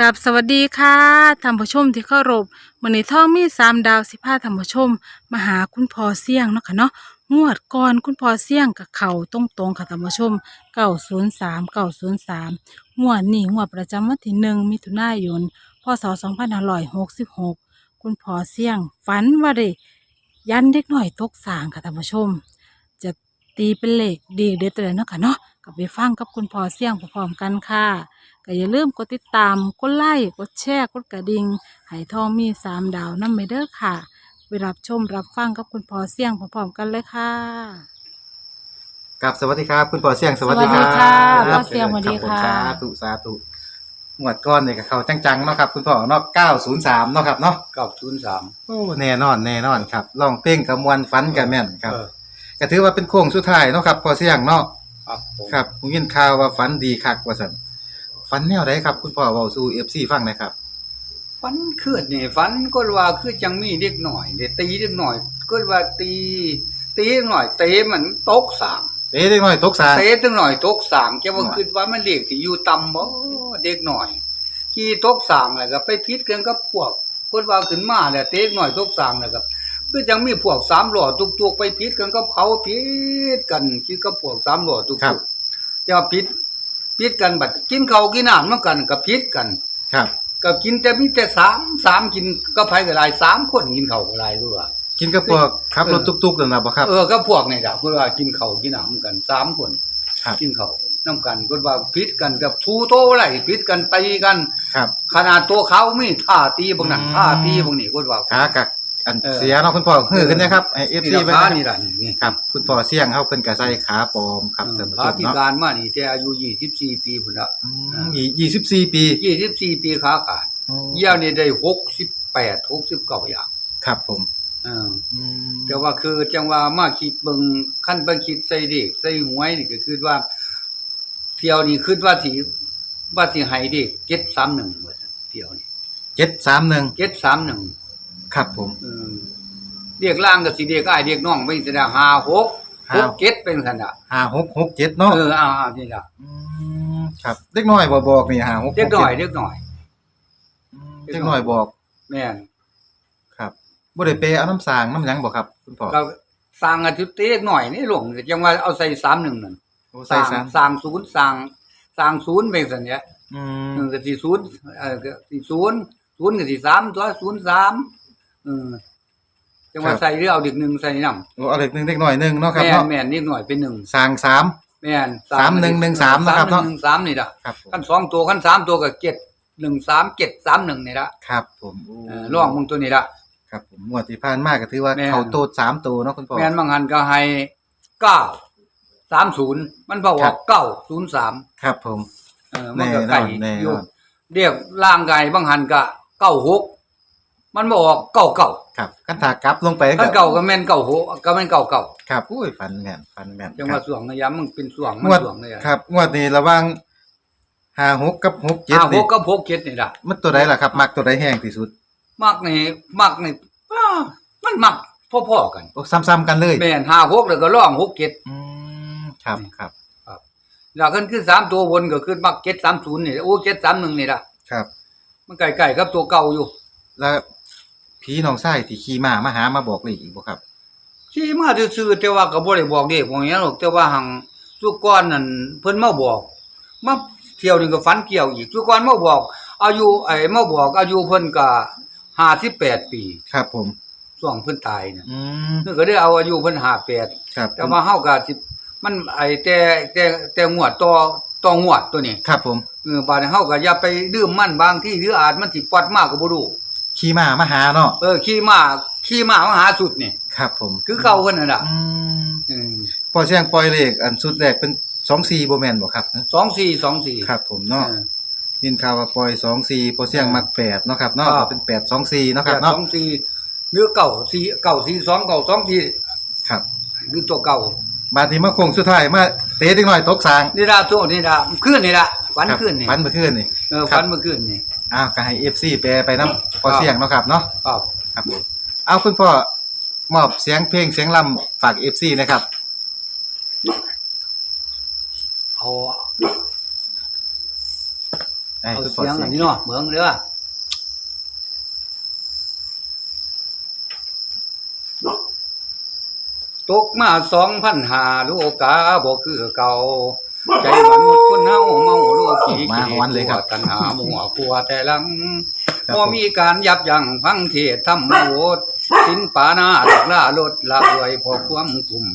กับสวัสดีค่ะท่านผู้ชมที่เคารพมื้อนี้ท่องมีสามดาวสิพาท่านผู้ชม มาหาคุณพ่อเสี่ยงเนาะค่ะเนาะงวดก่อนคุณพ่อเสี่ยงกับเขาตรงๆค่ะท่านผู้ชม903 903งวดนี้งวดประจำวันที่หนึ่งมิถุนายนพศ2566คุณพ่อเสี่ยงฝันว่าได้ยันเด็กหน้อยตกสางค่ะท่านผู้ชม จะตีเป็นเลขดีเด็ดเลยเนาะค่ะเนาะ ก็ไปฟังกับคุณพ่อเสี่ยงพร้อมๆกันค่ะก็อย่าลืมกดติดตาม กดไลค์ กดแชร์ กดกระดิ่งให้ทองมีสามดาวนั่นไปเด้อค่ะ ไปรับชมรับฟังกับคุณพ่อเสี่ยงพร้อมๆกันเลยค่ะ กับสวัสดีครับ คุณปอเสียงสวัสดีครับสวัสดีค่ะรับพ่อเสี่ยงสวัสดีค่ะ รับผมสาธุสาธุหมวดก้อนเนี่ยกับเขาจังๆเนาะครับ คุณพ่อเนาะ903เนาะครับเนาะกับศูนย์สามโอ้แน่นอนแน่นอนครับลองเป้งกับมวนฟันกับแม่นครับเออก็ถือว่าเป็นโค้งสุดท้ายเนาะครับพอเสียงเนาะ ครับผมครับผมยินข่าวว่าฝันดีคักว่าซั่นฝันแนวใดครับ คุณพ่อเว้าสู่ FC ฟังหน่อยครับฟันคืดนี่ฟันก็ว่าคือจังมีเด็กหน่อยเด็ตีเด็กหน่อย ก็ว่าตี ตีเด็กหน่อยเตะมันตกสามเอ๊ะเด็กน้อยตกสางเตะเด็กหน่อยตกสามแกว่าว่าคิดว่ามันเด็กที่อยู่ต่ำบ่เด็กหน่อยขี่ตกสามแล้วก็ไปพิษกันกับพวกคนว่าขึ้นมาแล้วเตะเด็กหน่อยตกสามแล้วก็ คือจังมีพวกสามหล่อตุกๆไปพิษกันกับเขาพิษกันคิดกับพวกสามหล่อตุครับกๆจะพิษพิษกันบัดกินข้าวกินน้ำนำกันก็พิษกันครับก็กินแต่มีแต่สามสามกินก็ไผก็หลายสามคนกินข้าวก็หลายด้วยว่ากินกับพวกขับรถตุกๆนั่นน่ะบ่ครับเออก็พวกนี่จ้ะเพิ่นว่ากินข้าวกินน้ำกันสามคนครับกินข้าวน้ำกันเพิ่นว่าพิษกันกับทูโตไหลพิษกันตีกันครับ ขนาดตัวเขามีท่าตีบางนั้นอืมท่าตีบางนี้เพิ่นว่าขากัก อันเออ เสียเนาะคุณพ่อฮือกันนะครับให้นี่ FC ราเบิ่งคานะครับนี่ล่ะนี่ครับ คุณพ่อเสี่ยงเขาเป็นกระใสขาปลอมครับท่านผู้พาชมพิเนาะการมานี่แต่อายุ24ปีพุ่นละอืมยี่สิบสี่ปี24ปีขาขาดเยี่ยวนี่ได้68 69อย่างครับผมเออ อืมแต่ว่าคือจังว่ามาคิดเบิ่งขั้นเบิ่งคิดใส่เด็กใส่หวยนี่ก็คือว่า เที่ยวนี้คิดว่าสิว่าสิให้เด็ก731ว่าซั่นเที่ยวนี้เจ็ดสามหนึ่ง731 ครับผมเออเรียกล่างก็สิเรียกอ้ายเรียกน้องไปสิได้56ห้า6 7เป็นซั่นน่ะห้าหกหกเจ็ดเนาะเอออ่าๆนี่ล่ะมครับเด็กน้อยบอกบอกนี่ห้าหกเด็กน้อยเด็กน้อยอืมเด็กน้อยบอกแม่นครับบ่ได้เปเอาน้ำสางน้ำหยังบอกครับ คุณพ่อก็สร้างอาทิตย์เด็กน้อยนี่หลงจังว่าเอาใส่31นั่นโอ้สใส่ร้างสามสร้างศูนย์สร้างสร้างศูนย์เป็นซั่นเนี่ยอืเอมอก็สี่ศูนย์เออก็สี่ศูนย์ศูนย์ก็สี่สามตัวศูนย์สามเออจังว่าใส่หรือเอาเด็กหนึ่งใส่นำโอ้เอาเด็กหนึ่งเด็กน้อยหนึ่งเนาะครับแม่นเนาะแม่นนิดหน่อยเป็นหนึ่งสางสาม แม่นสามหนึ่งหนึ่งสามนะครับเนาะ หนึ่งสามนี่ล่ะครับผมขั้นสองตัวขั้นสามตัวก็เจ็ดหนึ่งสามเจ็ดสามหนึ่งนี่ละครับผมโอ้เออล่องมึงตัวนี้ละ ครับผมงวดที่ผ่านมาก็ถือว่าแม่น เขาโตดสามตัวเนาะคุณพ่อ แม่นบางหันก็ให้เก้าสามศูนย์มันพอครัว่าบ เก้าศูนย์สามครับผม เออมันก็แน่นอนไก่แน่นอน อยู่เรียกร่างกายบางหันก็เก้าหก มันบอกเก้าเก้าครับกันถากลับลงไปขั้นเก่าก็แม่นเก่าโหก็แม่นเก่าเก่าครับอุ้ยฟันแม่นฟันแม่นจังครัว่าบสวงระยะมันเป็นสวงมังนวดสวงเลยอะครับงวดนี้ระหว่างห้าหกกับหกเจ็ดห้าหนี่กกับหกเจ็ดนี่ล่ะมันตัวใดล่ะครับ มักตัวใดแห้งที่สุด มักนี่มักนี่อ้ามันมักพ่อๆกันโอ้ซ้ำๆกันเลยแม่นห้าหกแล้วก็ร่องหกเจ็ดอืมครับครับแล้วขึ้นขึ้นสามตัวบนก็ขึ้นมักเจ็ดสามศูนย์นี่โอ้เจ็ดสามหนึ่งนี่ล่ะครับ มันใกล้ๆกับตัวเก่าอยู่ แล้ว ผีน้องไส้ที่ขี่ม้ามาหามาบอกเลขอีกบ่ครับที่มาซื่อๆแต่ว่าก็บ่ได้บอกเด็กบอกหยังหรอกแต่ว่าหังสุกรนั่นเพิ่นมาบอกมาเที่ยวนึงก็ฝันเกี่ยวอีกสุกรมาบอก อายุไอ้มาบอก อายุเพิ่นก็58ปีครับ ผมช่วงเพิ่นตายน่ะอืมเพิ่นก็ได้เอาอายุเพิ่น58ครับแต่ว่าเฮาก็สิมันไอ้แต่แต่แต่งวดต่อต่องวดตัวนี้ครับผม เออบาดนี้เฮาก็อย่าไปดื่มมันบางที่หรืออาจมันสิปอดมากก็บ่รู้ ขี่ม้ามาหาเนาะเออขี่ม้าขี่ม้ามาหาสุดนี่ครับ ผมคือเก่าเพิ่นนั่นล่ะอืมอืมพอเสียงปล่อยเลขอันสุดแรกเป็น24บ่แม่นบ่ครับ24 24ครับ ผมเนาะออ ยินข่าวว่าปล่อย24พอเสียงมักแปดเนาะครับเนาะครับ ก็เป็น824เนาะครับเนาะสองสี่หรือเก่าสี่เก่าสี่สองเก่าสองสี่ครับหรือตัวเก่า บาดนี้มาโค้งสุดท้ายมาเตะเด็กน้อยตกสางนี่ละตัวนี่ละคืนนี่ละฝันครับคืนนี่ฝันเมื่อคืนนี่เออครับฝันเมื่อคืนนี่ อ้าวก็ให้ FC แปลไปนํพอเสียงเนาะครับเนาะครับครับผมเอาคุณพ่อมอบเสียงเพลงเสียงลำฝาก FC นะครับเอาเอให้เอาคุณพ่อเสียงเสี่ยอังนนี้เนาะเบิ่งเด้อตกมาสองพันหาโลกาบ่คือเก่า ใจมนุษย์คนเฮาเมาโลกีมาวันเลยครับตัณหามัวกลัวแต่หลังครับพอมีการยับยั้งฟังเทศน์ทำโอดสินปานาตกล่าลดละรวยพอความกลุ่ม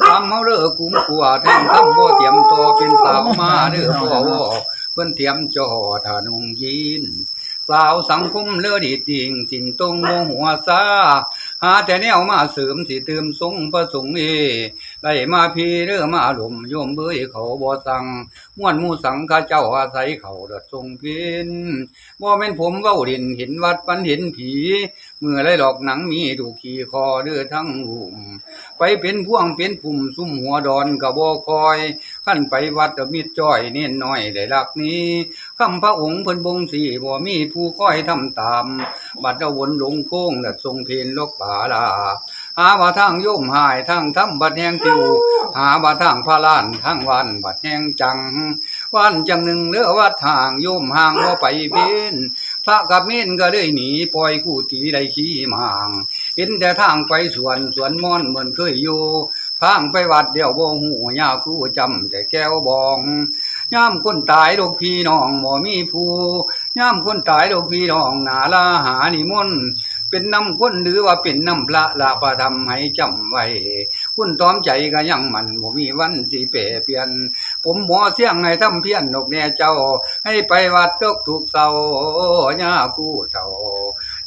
ความเมาเลิกกุมกลัวแทงทำบ่เตรียมตัวเป็นสาวมาเด้อพ่อวอเพิ่นเตรียมจอทานุงยินสาวสังคมเลือดีดิ่งสินตรงโมหัวซาหาแต่แนวมาเสริมสิเติมทรงประสงค์เอ ไล่มาพีเรือมาหลุมโยมเบยเขาบ่สั่งม่วนมูสังข้าเจ้าอาศัยเขาเดดทรงพินบ่แม่นผมเว้าดินเห็นวัดปันเห็นผี เมื่อไรหลอกหนังมีดูกขี่คอเดือทั้งหุ่มไปเป็นพ่วงเป็นปุ่มซุ่มหัวดอนกะบ่คอยขั้นไปวัดมิดจ้อยเน้นน้อยได้รักนี้คำพระองค์เพิ่นบงสีบ่มีผู้คอยทำตาม บัดเดาวนหลงโค้งและทรงเพลลกป่าลา หาว่าทางโยมหายทางทำบัดแหงติวหาว่าทางพระลานทางวันบัดแหงจัง วันจังหนึ่งเหลือวัดทางโยมห่างบ่ไปเพ้นพระกับเม่นก็เลยหนีปล่อยกูตีได้ขี้มาง เห็นแต่ทางไปสวนสวนม่อนเหมือนเคยอยู่ทางไปวัดเดียวบ่หูยาคูจำแต่แก้วบองย่ามคนตายลูกพี่น้องบ่มีผู้ย่ามคนตายลูกพี่น้องหนาลาหานิมนต์ เป็นน้ำคนหรือว่าเป็นน้ำพระละประทำให้จำไว้ คุณตอมใจก็ยังมันบ่มีวันสิเปลี่ยเปลี่ยน ผมหมอเสียงให้ทำเพี้ยนนกแน่เจ้า ให้ไปวัดตกทุกเศร้าย่าคู่เจ้า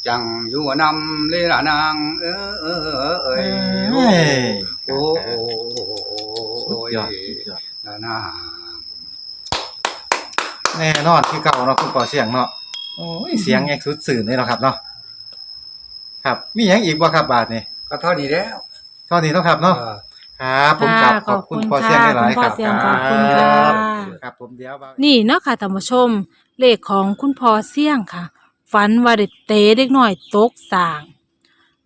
จังอยู่นำเลละนาง เอ้ยเอ้ยเอ้ยเอ้ยโอ้โอ้สุดโอ้ยยอดสุดยอดละนางแน่นอนที่เก่าเนาะคุณพ่อเสียงเนาะโอ้ยเสียงแอกสุดสื่อเลยเนาะครับเนาะ ครับ มีหยังอีกบ่ครับบาทนี่ก็เท่านี้แล้วเท่านี้เนาะครับเนาะ เออ ครับผมกลับขอบคุณพ่อเสียงหลายๆครับคุณพ่อเสี่ยงขอบคุณค่ะ ครับผมเดี๋ยวบ่าว นี่เนาะค่ะท่านผู้ชม เลขของคุณพ่อเสี่ยงค่ะ ฝันว่าได้เตะเด็กน้อยตกสาง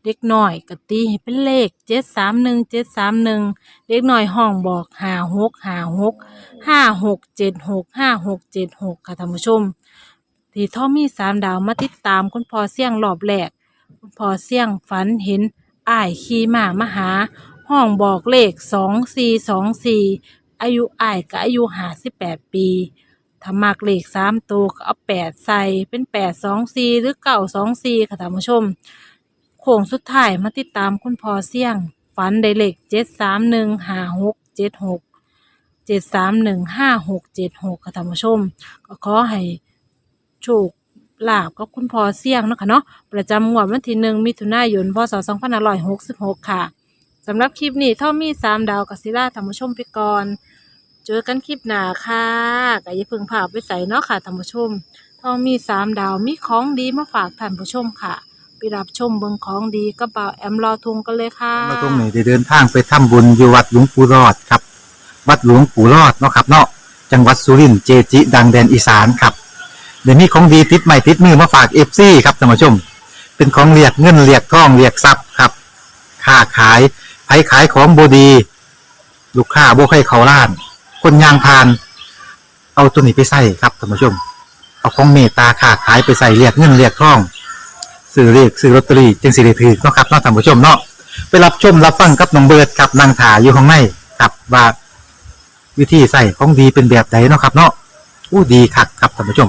เด็กน้อยก็ตีให้เป็นเลขเจ็ดสามหนึ่งเจ็ดสามหนึ่งเด็กน้อยห้องบอกห้าหกห้าหกห้าหกเจ็ดหกห้าหกเจ็ดหกค่ะท่านผู้ชม ที่ท่อมีสามดาวมาติดตามคุณพ่อเสี่ยงรอบแรกคุณ พ่อเสี่ยงฝันเห็นอ้ายขี่ม้ามาหา ห้องบอกเลขสองสี่สองสี่อายุอ้ายก็อายุห้าสิบแปดปีถ้ามักเลขสามตัวก็เอาแปดใส่เป็นแปดสองสี่หรือเก้าสองสี่ค่ะท่านผู้ชม โค้งสุดท้ายมาติดตามคุณพ่อเสี่ยง ฝันได้เลขเจ็ดสามหนึ่งห้าหกเจ็ดหกเจ็ดสามหนึ่งห้าหกเจ็ดหกค่ะท่านผู้ชม ก็ขอให้โชค ลาบกับคุณพ่อเสี่ยงเนาะค่ะเนาะประจำงวดวันที่หนึ่งมิถุนายนพศสองพันห้าร้อยหกสิบหกค่ะสำหรับคลิปนี้ท่ามีสามดาวกับศิลาท่านผู้ชมไปก่อนเจอกันคลิปหน้าค่ะก็อย่าเพึ่งพาไปใส่เนาะค่ะท่านผู้ชมทองมีสามดาวมีของดีมาฝากท่านผู้ชมค่ะ ไปรับชมเบิงของดีกระเป๋าแอมรอทุงกันเลยค่ะเราตรงไหนได้เดินทางไปทำบุญอยู่วัดหลวงปู่รอดครับ วัดหลวงปู่รอดเนาะครับเนาะจังหวัดสุรินทร์เจจิ ดังแดนอีสานครับ เดี๋ยวนี้ของดีติดใหม่ติดมือมาฝากเอฟซีครับท่านผู้ชม เป็นของเรียกเงินเรียกทองเรียกทรัพย์ครับค้าขายไผขายของบดี ลูกค้าบ่ให้เขาล้าน คนยางพาน เอาตัวนี้ไปใส่ครับท่านผู้ชม เอาของเมตตาค้าขายไปใส่เรียกเงินเรียกทองซื้อเรียกซื้อลอตเตอรี่จึงสิได้ถือเนาะครับเนาะท่านผู้ชมเนาะไปรับชมรับฟังกับน้องเบิร์ดครับนางถาอยู่ข้างในครับว่าวิธีใส่ของดีเป็นแบบไหนเนาะครับ เนาะอู้ดีคักครับท่านผู้ชม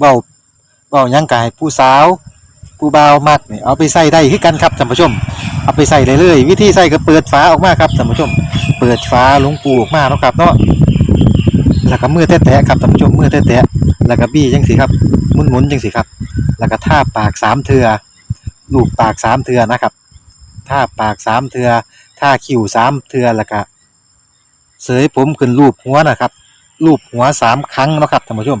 เบาเบายังกายผู้สาวผู้บ่าวมักนี่เอาไปใส่ได้คือกันครับท่านผู้ชม เอาไปใส่เลยเลยวิธีใส่ก็เปิดฝาออกมาครับท่านผู้ชม เปิดฝาหลวงปูออกมาเนาะครับเนาะแล้วก็มือแตะๆครับท่านผู้ชมมือแตะๆแล้วก็บี้จังสิครับหมุนๆจังสิครับ แล้วก็ท่าปากสามเทือลูบปากสามเทือนะครับท่าปากสามเทือท่าคิ้วสามเทือแล้วก็เสยผมขึ้นรูปหัวนะครับรูปหัวสามครั้งเนาะครับท่านผู้ชม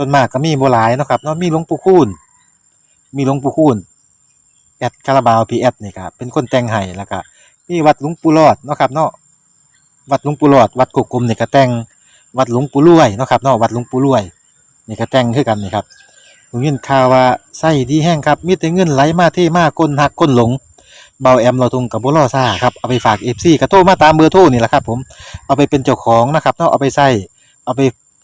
ส่วนมากก็มีบหลายเนาะครับเนาะมีหลวงปู่คูณมีหลวงปู่คูณแอดคาราบาวพีแอดนี่ครับเป็นคนแต่งให้แล้วก็มีวัดหลวงปู่รอดเนาะครับเนาะวัดหลวงปู่รอด วัดกกกลมนี่ก็แต่งวัดหลวงปู่รวยเนาะครับเนาะวัดหลวงปู่รวยนี่ก็แต่งคือกันนี่ครับผมยินข่าวว่าไส้ดีแห้งครับมีแต่เงินไหลมาเทมาคนหักคนหลงเบาแอมเราทุงกับบุรอซ่าครับเอาไปฝากเอฟซีกระโทรมาตามเบอร์โทรนี่แหละครับผมเอาไปเป็นเจ้าของนะครับเนาะเอาไปใส่เอาไป